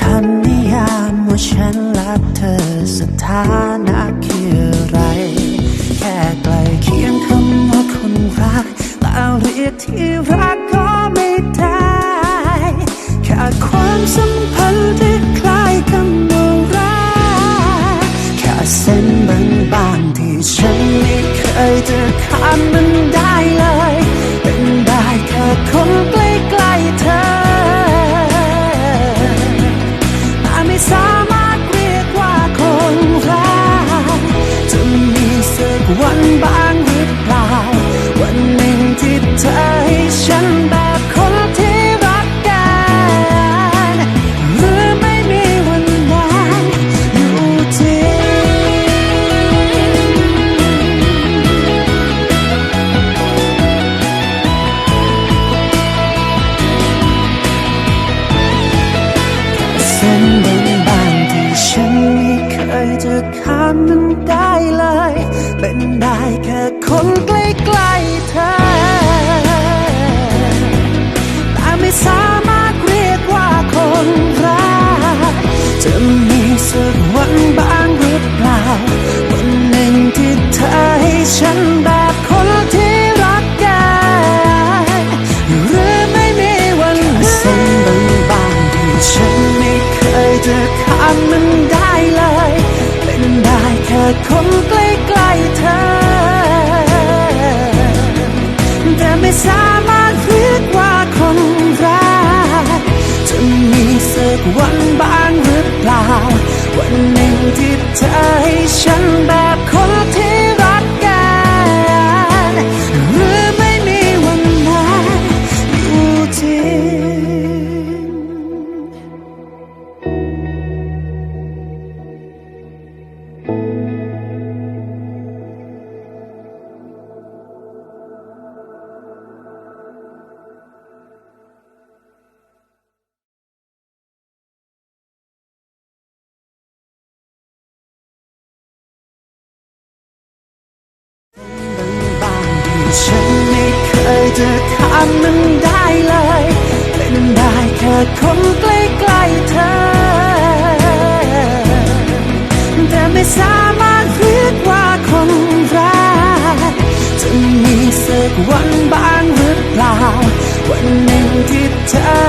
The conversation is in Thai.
คำนิยามว่าฉันรักเธอสถานะคืออะไร แค่ใกลเคียงคำว่าคนรักแต่เรียกที่รักก็ไม่ได้แค่ความสัมพันธ์ที่คล้ายคำว่ารักแค่เส้นบางๆที่ฉันไม่เคยจะข้ามมันามมันได้เลย เป็นได้แค่คนใกล้ๆเธอ แต่ไม่สามารถเรียกว่าคนรักจะมีสักวันบ้างหรือเปล่า สักวันบ้างหรือเปล่า วันหนึ่งที่เธอให้ฉันแบบคน จะถามมันได้เลย เป็นได้แค่คนใกล้ๆเธอ แต่ไม่สามารถเรียกว่าคนรักจะมีสักวันบ้างหรือเปล่า วันหนึ่งที่เธอ